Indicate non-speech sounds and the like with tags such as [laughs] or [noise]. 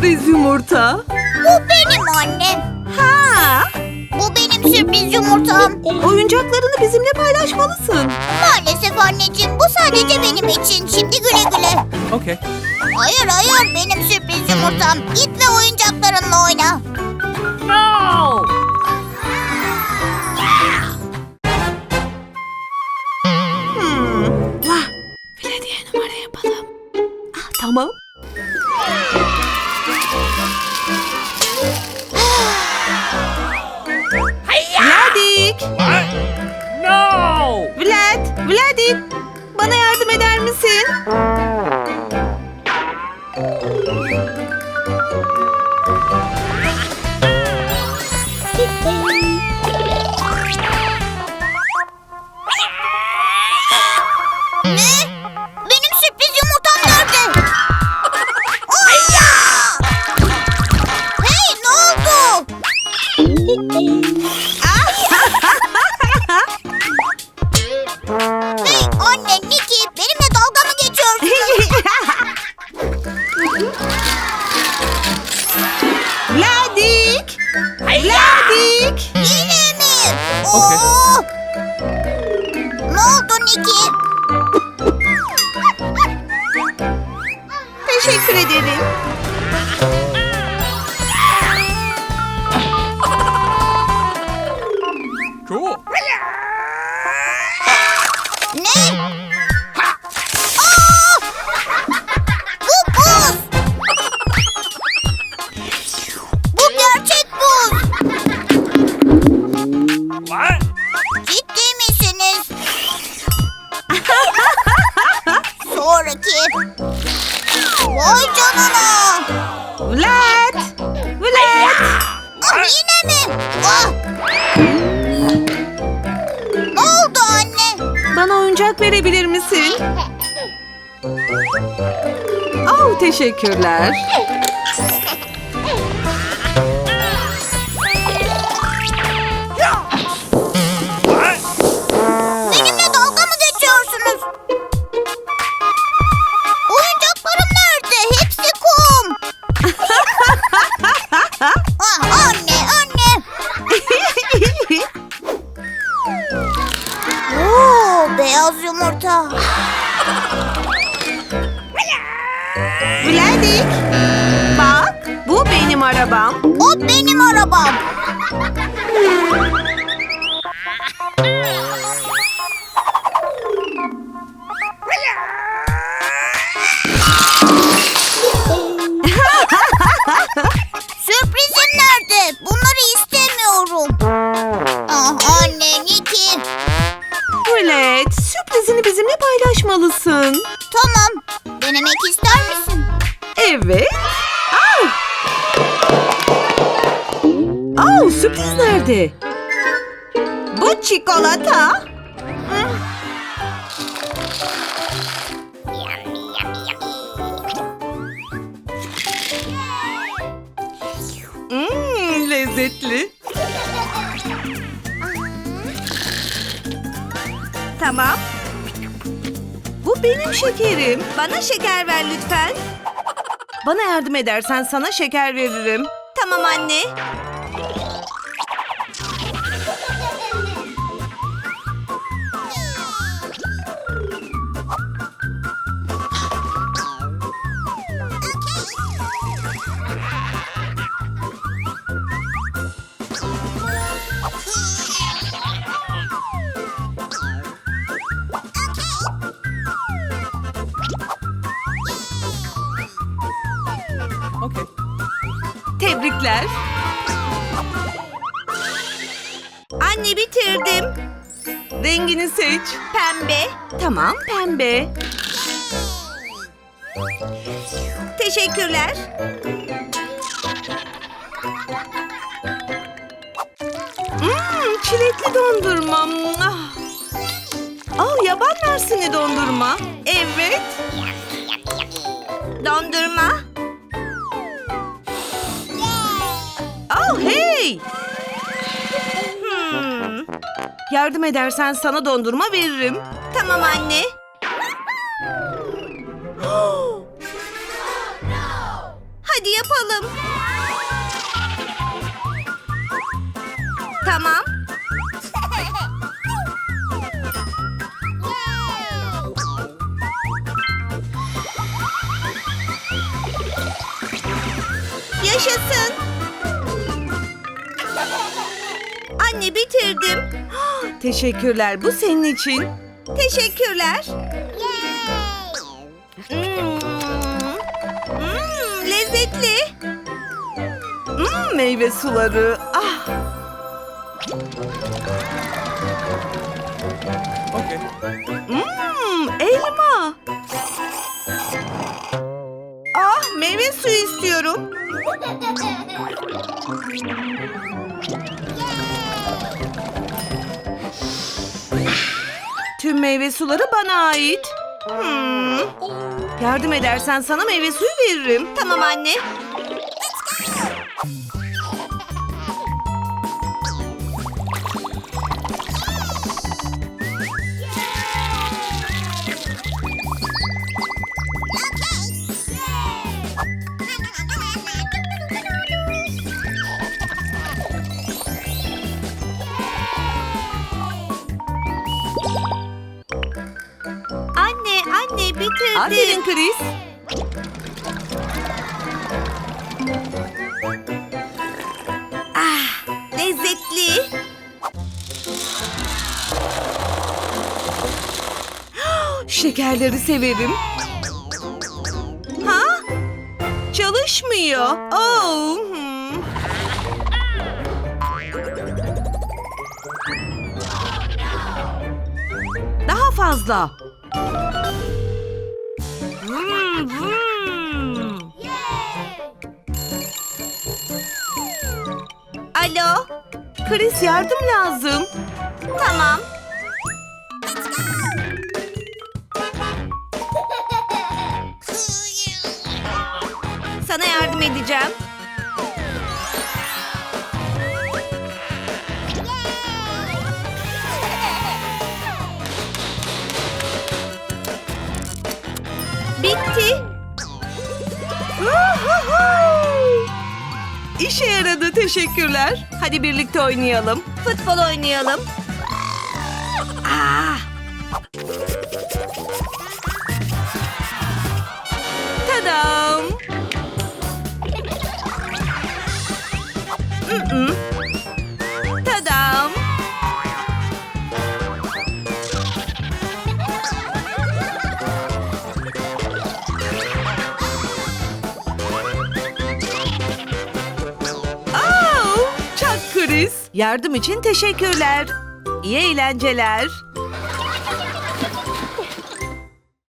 sürpriz yumurta? Bu benim anne. Ha! Bu benim sürpriz yumurtam. Oyuncaklarını bizimle paylaşmalısın. Maalesef anneciğim bu sadece benim için. Şimdi güle güle. Okay. Hayır hayır benim sürpriz yumurtam. Git ve Ciddi misiniz? [laughs] Sonraki. Vay canına. Vlad! Vlad! Ah, yine mi? Ah. Ne oldu anne? Bana oyuncak verebilir misin? Oh, teşekkürler. Beyaz yumurta. Vladik! Bak, bu benim arabam. O benim arabam. Bizimle paylaşmalısın. Tamam. Denemek ister misin? Evet. Au! Au, sürpriz nerede? Bu çikolata. Mmm, lezzetli. Tamam. Benim şekerim. Bana şeker ver lütfen. Bana yardım edersen sana şeker veririm. Tamam anne. Tebrikler. Anne bitirdim. Rengini seç. Pembe. Tamam pembe. Teşekkürler. Mmm, çilekli dondurma. Oh, yaban mersini dondurma. Evet. Dondurma. Yardım edersen sana dondurma veririm. Tamam anne. Hadi yapalım. Tamam. Yaşasın. Anne bitirdim. Teşekkürler. Bu senin için. Teşekkürler. Hmm. Hmm, lezzetli. Hmm, meyve suları. Ah, hmm, elma. Ah, meyve suyu istiyorum. Meyve suları bana ait. Hmm. Yardım edersen sana meyve suyu veririm. Tamam anne. Bitirdim. Aferin Chris. Ah, lezzetli. [gasps] Şekerleri severim. Ha? Çalışmıyor. Oh. hmm. Daha fazla. Vroom, vroom. Alo. Chris yardım lazım. Tamam. Sana yardım edeceğim. Bitti. İşe yaradı teşekkürler. Hadi birlikte oynayalım. Futbol oynayalım. Yardım için teşekkürler. İyi eğlenceler.